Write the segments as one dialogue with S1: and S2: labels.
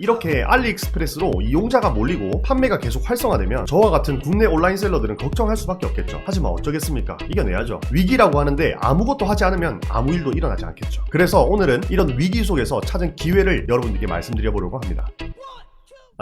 S1: 이렇게 알리익스프레스로 이용자가 몰리고 판매가 계속 활성화되면 저와 같은 국내 온라인 셀러들은 걱정할 수밖에 없겠죠. 하지만 어쩌겠습니까? 이겨내야죠. 위기라고 하는데 아무것도 하지 않으면 아무 일도 일어나지 않겠죠. 그래서 오늘은 이런 위기 속에서 찾은 기회를 여러분들께 말씀드려보려고 합니다.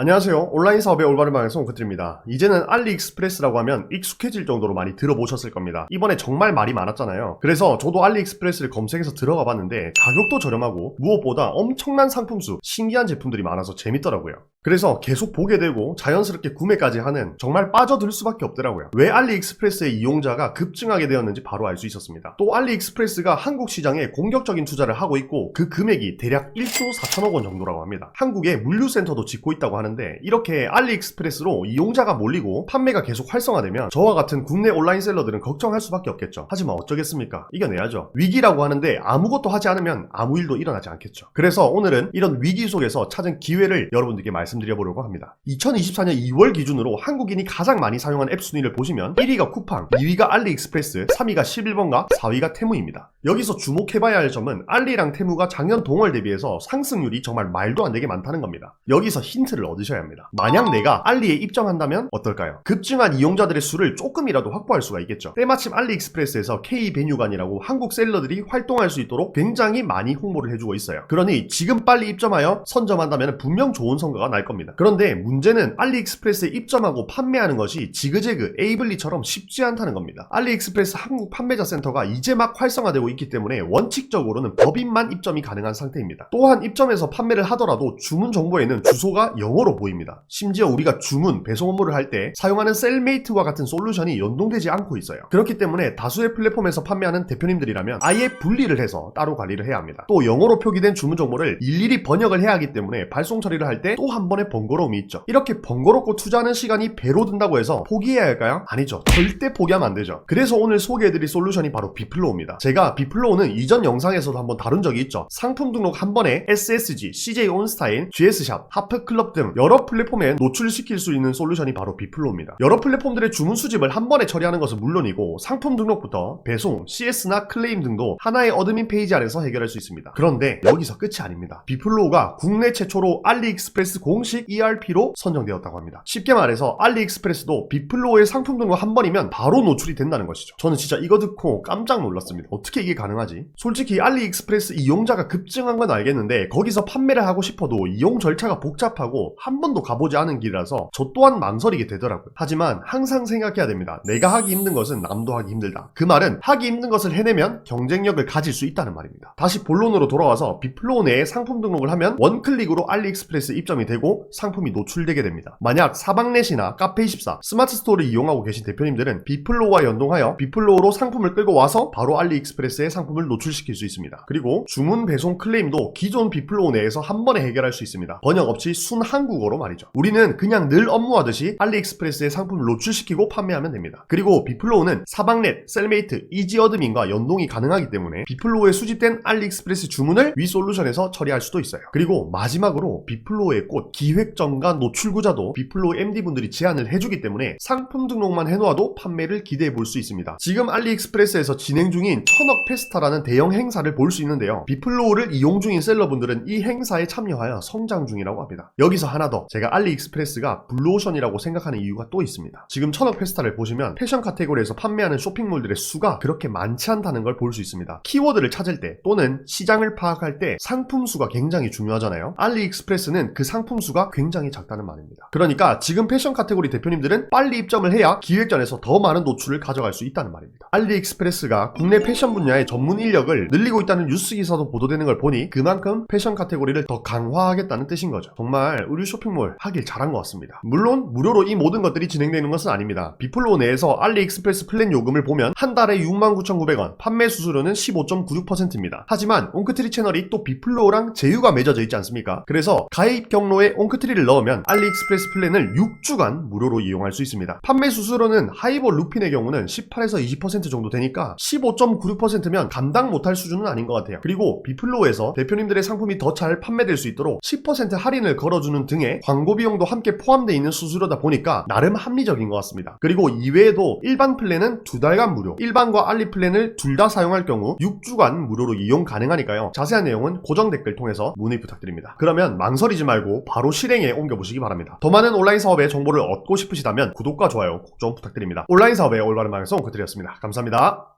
S1: 안녕하세요. 온라인 사업의 올바른 방에서 옹크트입니다. 이제는 알리익스프레스라고 하면 익숙해질 정도로 많이 들어보셨을 겁니다. 이번에 정말 말이 많았잖아요. 그래서 저도 알리익스프레스를 검색해서 들어가 봤는데 가격도 저렴하고 무엇보다 엄청난 상품수, 신기한 제품들이 많아서 재밌더라고요. 그래서 계속 보게 되고 자연스럽게 구매까지 하는 정말 빠져들 수밖에 없더라고요. 왜 알리익스프레스의 이용자가 급증하게 되었는지 바로 알 수 있었습니다. 또 알리익스프레스가 한국 시장에 공격적인 투자를 하고 있고 그 금액이 대략 1조 4천억 원 정도라고 합니다. 한국에 물류센터도 짓고 있다고 하는데 이렇게 알리익스프레스로 이용자가 몰리고 판매가 계속 활성화되면 저와 같은 국내 온라인 셀러들은 걱정할 수밖에 없겠죠. 하지만 어쩌겠습니까? 이겨내야죠. 위기라고 하는데 아무것도 하지 않으면 아무 일도 일어나지 않겠죠. 그래서 오늘은 이런 위기 속에서 찾은 기회를 여러분들께 말씀드 려보려고 합니다. 2024년 2월 기준으로 한국인이 가장 많이 사용한 앱 순위를 보시면 1위가 쿠팡, 2위가 알리익스프레스, 3위가 11번가, 4위가 테무입니다. 여기서 주목해봐야 할 점은 알리랑 테무가 작년 동월 대비해서 상승률이 정말 말도 안 되게 많다는 겁니다. 여기서 힌트를 얻으셔야 합니다. 만약 내가 알리에 입점한다면 어떨까요? 급증한 이용자들의 수를 조금이라도 확보할 수가 있겠죠. 때마침 알리익스프레스에서 K베뉴관이라고 한국 셀러들이 활동할 수 있도록 굉장히 많이 홍보를 해주고 있어요. 그러니 지금 빨리 입점하여 선점한다면 분명 좋은 성과가 날 겁니다. 그런데 문제는 알리익스프레스에 입점하고 판매하는 것이 지그재그 에이블리처럼 쉽지 않다는 겁니다. 알리익스프레스 한국 판매자 센터가 이제 막 활성화되고 있기 때문에 원칙적으로는 법인만 입점이 가능한 상태입니다. 또한 입점해서 판매를 하더라도 주문 정보에는 주소가 영어로 보입니다. 심지어 우리가 주문, 배송 업무를 할 때 사용하는 셀메이트와 같은 솔루션이 연동되지 않고 있어요. 그렇기 때문에 다수의 플랫폼에서 판매하는 대표님들이라면 아예 분리를 해서 따로 관리를 해야 합니다. 또 영어로 표기된 주문 정보를 일일이 번역을 해야 하기 때문에 발송 처리를 할 때 또 한 번의 번거로움이 있죠. 이렇게 번거롭고 투자하는 시간이 배로 든다고 해서 포기해야 할까요? 아니죠. 절대 포기하면 안 되죠. 그래서 오늘 소개해드릴 솔루션이 바로 비플로우입니다. 제가 비플로우는 이전 영상에서도 한번 다룬 적이 있죠. 상품 등록 한 번에 SSG, CJ 온스타인, GS샵, 하프클럽 등 여러 플랫폼에 노출시킬 수 있는 솔루션이 바로 비플로우입니다. 여러 플랫폼들의 주문 수집을 한 번에 처리하는 것은 물론이고 상품 등록부터 배송, CS나 클레임 등도 하나의 어드민 페이지 안에서 해결할 수 있습니다. 그런데 여기서 끝이 아닙니다. 비플로우가 국내 최초로 알리익스프레스 공식 ERP로 선정되었다고 합니다. 쉽게 말해서 알리익스프레스도 비플로우의 상품 등록 한 번이면 바로 노출이 된다는 것이죠. 저는 진짜 이거 듣고 깜짝 놀랐습니다. 어떻게 이게 가능하지? 솔직히 알리익스프레스 이용자가 급증한 건 알겠는데 거기서 판매를 하고 싶어도 이용 절차가 복잡하고 한 번도 가보지 않은 길이라서 저 또한 망설이게 되더라고요. 하지만 항상 생각해야 됩니다. 내가 하기 힘든 것은 남도 하기 힘들다. 그 말은 하기 힘든 것을 해내면 경쟁력을 가질 수 있다는 말입니다. 다시 본론으로 돌아와서 비플로우 내에 상품 등록을 하면 원클릭으로 알리익스프레스 입점이 되고 상품이 노출되게 됩니다. 만약 사방넷이나 카페24, 스마트 스토어를 이용하고 계신 대표님들은 비플로우와 연동하여 비플로우로 상품을 끌고 와서 바로 알리익스프레스 에 상품을 노출시킬 수 있습니다. 그리고 주문 배송 클레임도 기존 비플로우 내에서 한 번에 해결할 수 있습니다. 번역 없이 순 한국어로 말이죠. 우리는 그냥 늘 업무하듯이 알리익스프레스에 상품을 노출시키고 판매하면 됩니다. 그리고 비플로우는 사방넷, 셀메이트, 이지어드민과 연동이 가능하기 때문에 비플로우에 수집된 알리익스프레스 주문을 위 솔루션에서 처리할 수도 있어요. 그리고 마지막으로 비플로우의 꽃 기획전과 노출구자도 비플로우 MD분들이 제안을 해주기 때문에 상품 등록만 해놓아도 판매를 기대해 볼 수 있습니다. 지금 알리익스프레스에서 진행 중인 천억 페스타라는 대형 행사를 볼 수 있는데요. 비플로우를 이용 중인 셀러분들은 이 행사에 참여하여 성장 중이라고 합니다. 여기서 하나 더 제가 알리익스프레스가 블루오션이라고 생각하는 이유가 또 있습니다. 지금 천억 페스타를 보시면 패션 카테고리에서 판매하는 쇼핑몰들의 수가 그렇게 많지 않다는 걸 볼 수 있습니다. 키워드를 찾을 때 또는 시장을 파악할 때 상품 수가 굉장히 중요하잖아요. 알리익스프레스는 그 상품 수가 굉장히 작다는 말입니다. 그러니까 지금 패션 카테고리 대표님들은 빨리 입점을 해야 기획전에서 더 많은 노출을 가져갈 수 있다는 말입니다. 알리익스프레스가 국내 패션 분야 의 전문 인력을 늘리고 있다는 뉴스 기사도 보도되는 걸 보니 그만큼 패션 카테고리를 더 강화하겠다는 뜻인 거죠. 정말 의류 쇼핑몰 하길 잘한 것 같습니다. 물론 무료로 이 모든 것들이 진행되는 것은 아닙니다. 비플로우 내에서 알리익스프레스 플랜 요금을 보면 한 달에 69,900원, 판매 수수료는 15.96%입니다. 하지만 옹크트리 채널이 또 비플로우랑 제휴가 맺어져 있지 않습니까? 그래서 가입 경로에 옹크트리를 넣으면 알리익스프레스 플랜을 6주간 무료로 이용할 수 있습니다. 판매 수수료는 하이볼 루핀의 경우는 18에서 20% 정도 되니까 15.96%는 10%면 감당 못할 수준은 아닌 것 같아요. 그리고 비플로우에서 대표님들의 상품이 더 잘 판매될 수 있도록 10% 할인을 걸어주는 등의 광고 비용도 함께 포함되어 있는 수수료다 보니까 나름 합리적인 것 같습니다. 그리고 이외에도 일반 플랜은 두 달간 무료, 일반과 알리 플랜을 둘 다 사용할 경우 6주간 무료로 이용 가능하니까요. 자세한 내용은 고정 댓글 통해서 문의 부탁드립니다. 그러면 망설이지 말고 바로 실행에 옮겨보시기 바랍니다. 더 많은 온라인 사업의 정보를 얻고 싶으시다면 구독과 좋아요 꼭 좀 부탁드립니다. 온라인 사업의 올바른 방송 그드렸습니다. 감사합니다.